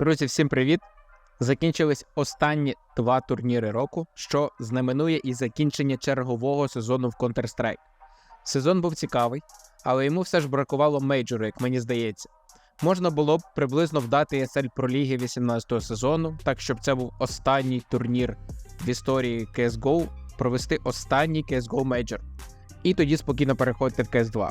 Друзі, всім привіт! Закінчились останні два турніри року, що знаменує і закінчення чергового сезону в Counter-Strike. Сезон був цікавий, але йому все ж бракувало мейджору, як мені здається. Можна було б приблизно вдати ESL про ліги 18-го сезону, так щоб це був останній турнір в історії CSGO, провести останній CSGO Major. І тоді спокійно переходити в CS2.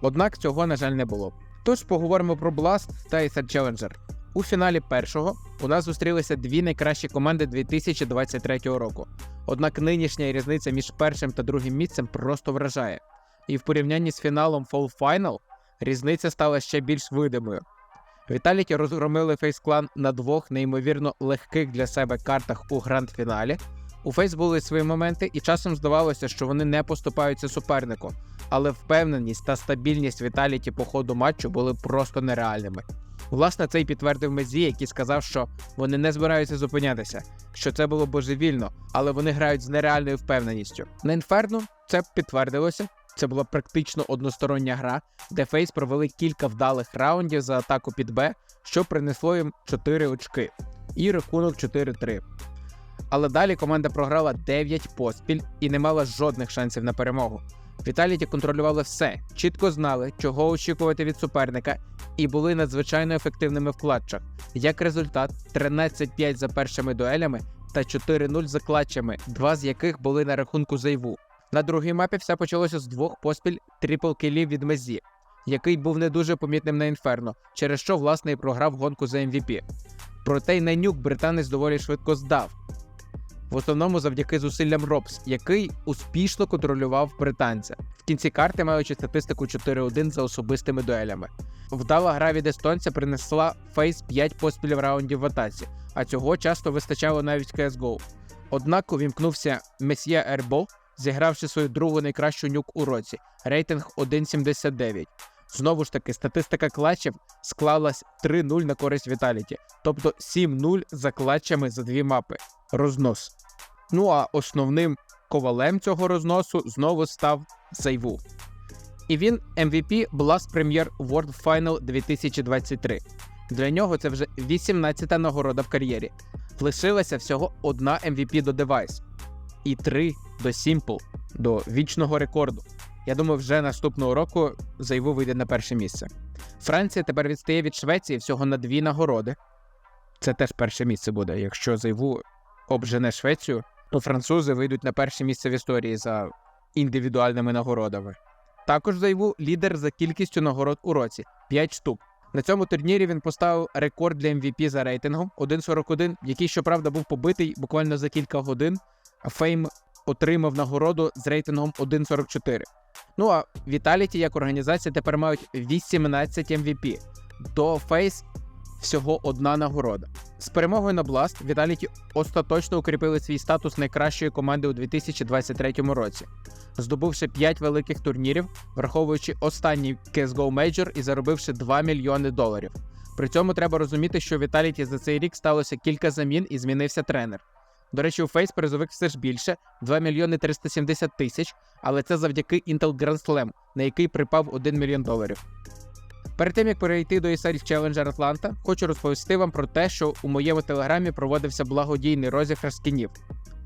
Однак цього, на жаль, не було. Тож поговоримо про Blast та ESL Challenger. У фіналі першого у нас зустрілися дві найкращі команди 2023 року. Однак нинішня різниця між першим та другим місцем просто вражає. І в порівнянні з фіналом Fall Final різниця стала ще більш видимою. Віталіті розгромили фейс-клан на двох неймовірно легких для себе картах у гранд-фіналі. У Фейс були свої моменти, і часом здавалося, що вони не поступаються супернику, але впевненість та стабільність Віталіті по ходу матчу були просто нереальними. Власне, це й підтвердив Мезі, який сказав, що вони не збираються зупинятися, що це було божевільно, але вони грають з нереальною впевненістю. На інферно це підтвердилося. Це була практично одностороння гра, де Фейс провели кілька вдалих раундів за атаку під Б, що принесло їм 4 очки і рахунок 4-3. Але далі команда програла 9 поспіль і не мала жодних шансів на перемогу. Віталіті контролювали все, чітко знали, чого очікувати від суперника, і були надзвичайно ефективними в клатчах. Як результат, 13-5 за першими дуелями та 4-0 за клатчами, два з яких були на рахунку зайву. На другій мапі все почалося з двох поспіль трипл кілів від Мезі, який був не дуже помітним на інферно, через що власне і програв гонку за MVP. Проте й на нюк британець доволі швидко здав. В основному завдяки зусиллям Робс, який успішно контролював британця. В кінці карти маючи статистику 4-1 за особистими дуелями. Вдала гра від естонця принесла фейс 5 поспіль раундів в атаці, а цього часто вистачало навіть CSGO. Однак увімкнувся Месьє Ербо, зігравши свою другу найкращу нюк у році, рейтинг 1.79. Знову ж таки, статистика клатчів склалась 3-0 на користь Віталіті, тобто 7-0 за клатчами за дві мапи. Рознос. Ну а основним ковалем цього розносу знову став Зайву. І він MVP Blast Premier World Final 2023. Для нього це вже 18-та нагорода в кар'єрі. Лишилася всього одна MVP до Device і три до Simple, до вічного рекорду. Я думаю, вже наступного року Зайву вийде на перше місце. Франція тепер відстає від Швеції всього на дві нагороди. Це теж перше місце буде. Якщо Зайву обжене Швецію, то французи вийдуть на перше місце в історії за індивідуальними нагородами. Також Зайву лідер за кількістю нагород у році 5 штук. На цьому турнірі він поставив рекорд для MVP за рейтингом 1.41, який, щоправда, був побитий буквально за кілька годин. Фейм отримав нагороду з рейтингом 1.44. Ну а Vitality як організація тепер мають 18 MVP. До Face всього одна нагорода. З перемогою на Blast Vitality остаточно укріпили свій статус найкращої команди у 2023 році, здобувши 5 великих турнірів, враховуючи останній CSGO Major і заробивши 2 мільйони доларів. При цьому треба розуміти, що у Vitality за цей рік сталося кілька замін і змінився тренер. До речі, у Фейс призовик все ж більше 2 мільйони 370 тисяч, але це завдяки Intel Grand Slam, на який припав 1 мільйон доларів. Перед тим як перейти до ESL Challenger Atlanta, хочу розповісти вам про те, що у моєму телеграмі проводився благодійний розіграш скінів.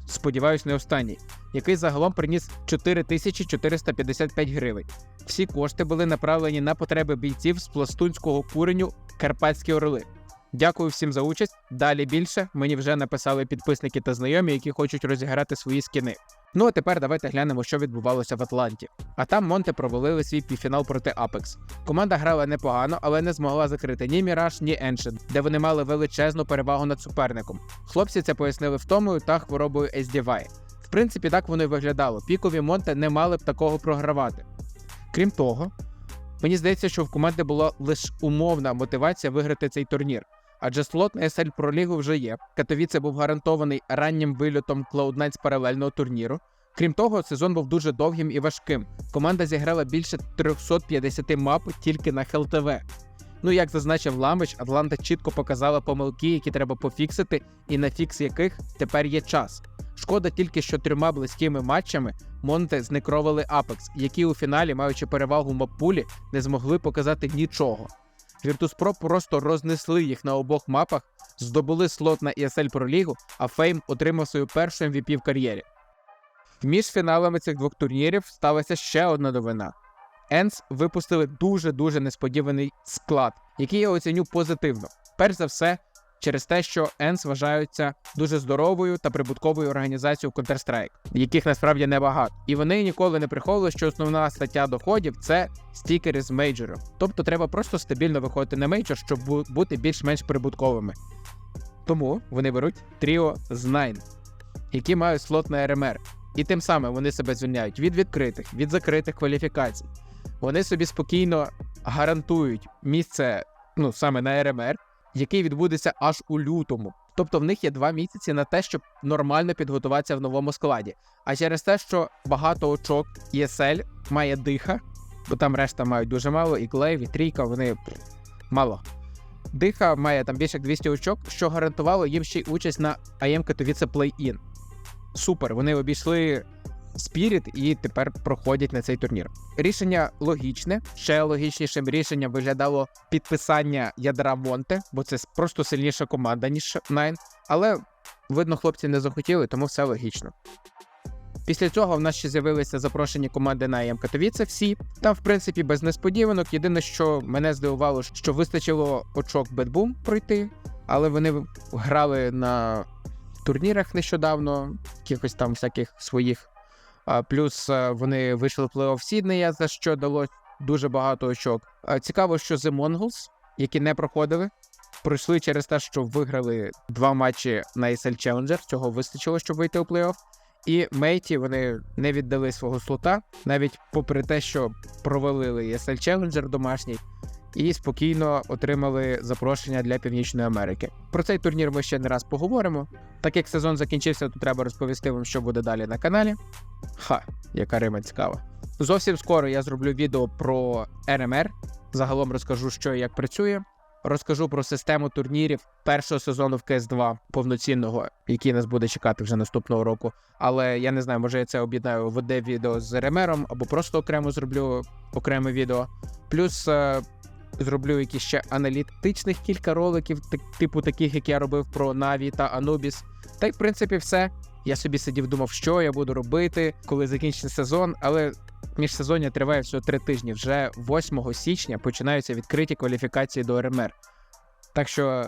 Сподіваюсь, не останній, який загалом приніс 4455 гривень. Всі кошти були направлені на потреби бійців з пластунського куреню Карпатські Орли. Дякую всім за участь. Далі більше мені вже написали підписники та знайомі, які хочуть розіграти свої скіни. Ну а тепер давайте глянемо, що відбувалося в Атланті. А там Монте провалили свій півфінал проти Apex. Команда грала непогано, але не змогла закрити ні Міраж, ні Ancient, де вони мали величезну перевагу над суперником. Хлопці це пояснили втомою та хворобою SDY. В принципі, так воно й виглядало. Пікові Монте не мали б такого програвати. Крім того, мені здається, що в команди була лише умовна мотивація виграти цей турнір. Адже слот на SL Pro Лігу вже є. Катовіце був гарантований раннім вильотом Cloud9 з паралельного турніру. Крім того, сезон був дуже довгим і важким. Команда зіграла більше 350 мап тільки на ХЛТВ. Ну як зазначив Ламич, Атланта чітко показала помилки, які треба пофіксити, і на фікс яких тепер є час. Шкода тільки, що трьома близькими матчами Монте знекровили Апекс, які у фіналі, маючи перевагу в маппулі, не змогли показати нічого. Virtus.pro просто рознесли їх на обох мапах, здобули слот на ESL Pro Лігу, а Фейм отримав свою першу MVP в кар'єрі. Між фіналами цих двох турнірів сталася ще одна новина. Енс випустили дуже-дуже несподіваний склад, який я оціню позитивно. Перш за все, через те, що Енс вважаються дуже здоровою та прибутковою організацією Counter-Strike, яких насправді небагато. І вони ніколи не приховували, що основна стаття доходів це стікери з мейджору. Тобто треба просто стабільно виходити на мейджор, щоб бути більш-менш прибутковими. Тому вони беруть тріо з Nine, які мають слот на РМР. І тим самим вони себе звільняють від відкритих, від закритих кваліфікацій. Вони собі спокійно гарантують місце ну, саме на РМР, який відбудеться аж у лютому. Тобто в них є два місяці на те, щоб нормально підготуватися в новому складі. А через те, що багато очок ESL має диха, бо там решта мають дуже мало, і Клейв, і Трійка, вони мало. Диха має там більше як 200 очок, що гарантувало їм ще й участь на АМ Катовіце Play-In. Супер, вони обійшли Spirit і тепер проходять на цей турнір. Рішення логічне. Ще логічнішим рішенням виглядало підписання ядра Монте, бо це просто сильніша команда, ніж Nine. Але видно, хлопці не захотіли, тому все логічно. Після цього в нас ще з'явилися запрошені команди на ЕМ Катовіце всі. Там, в принципі, без несподіванок. Єдине, що мене здивувало, що вистачило очок Бедбум пройти, але вони грали на турнірах нещодавно, якихось там всяких своїх. Плюс е, вони вийшли в плей-офф Сіднея, за що дало дуже багато очок. Цікаво, що The Mongols, які не проходили, пройшли через те, що виграли два матчі на ESL Challenger. Цього вистачило, щоб вийти у плей-офф. І Мейті вони не віддали свого слота, навіть попри те, що провалили ESL Challenger домашній, і спокійно отримали запрошення для Північної Америки. Про цей турнір ми ще не раз поговоримо. Так як сезон закінчився, то треба розповісти вам, що буде далі на каналі. Ха, яка рима цікава. Зовсім скоро я зроблю відео про РМР. Загалом розкажу, що і як працює. Розкажу про систему турнірів першого сезону в cs 2 повноцінного, який нас буде чекати вже наступного року. Але я не знаю, може я це об'єднаю в одне відео з РМРом або просто окремо зроблю окреме відео. Плюс е, зроблю якісь ще аналітичних кілька роликів, так, типу таких, як я робив про Наві та Anubis. Та й в принципі все. Я собі сидів, думав, що я буду робити, коли закінчиться сезон, але міжсезоння триває всього три тижні. Вже 8 січня починаються відкриті кваліфікації до РМР. Так що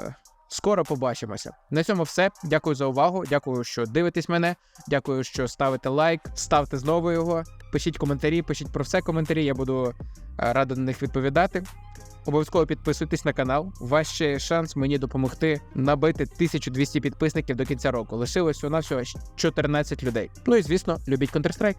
скоро побачимося. На цьому все. Дякую за увагу. Дякую, що дивитесь мене. Дякую, що ставите лайк, ставте знову його. Пишіть коментарі, пишіть про все коментарі. Я буду е, радий на них відповідати. Обов'язково підписуйтесь на канал. Ваш ще є шанс мені допомогти набити 1200 підписників до кінця року. Лишилось у нас всього 14 людей. Ну і звісно, любіть Counter-Strike.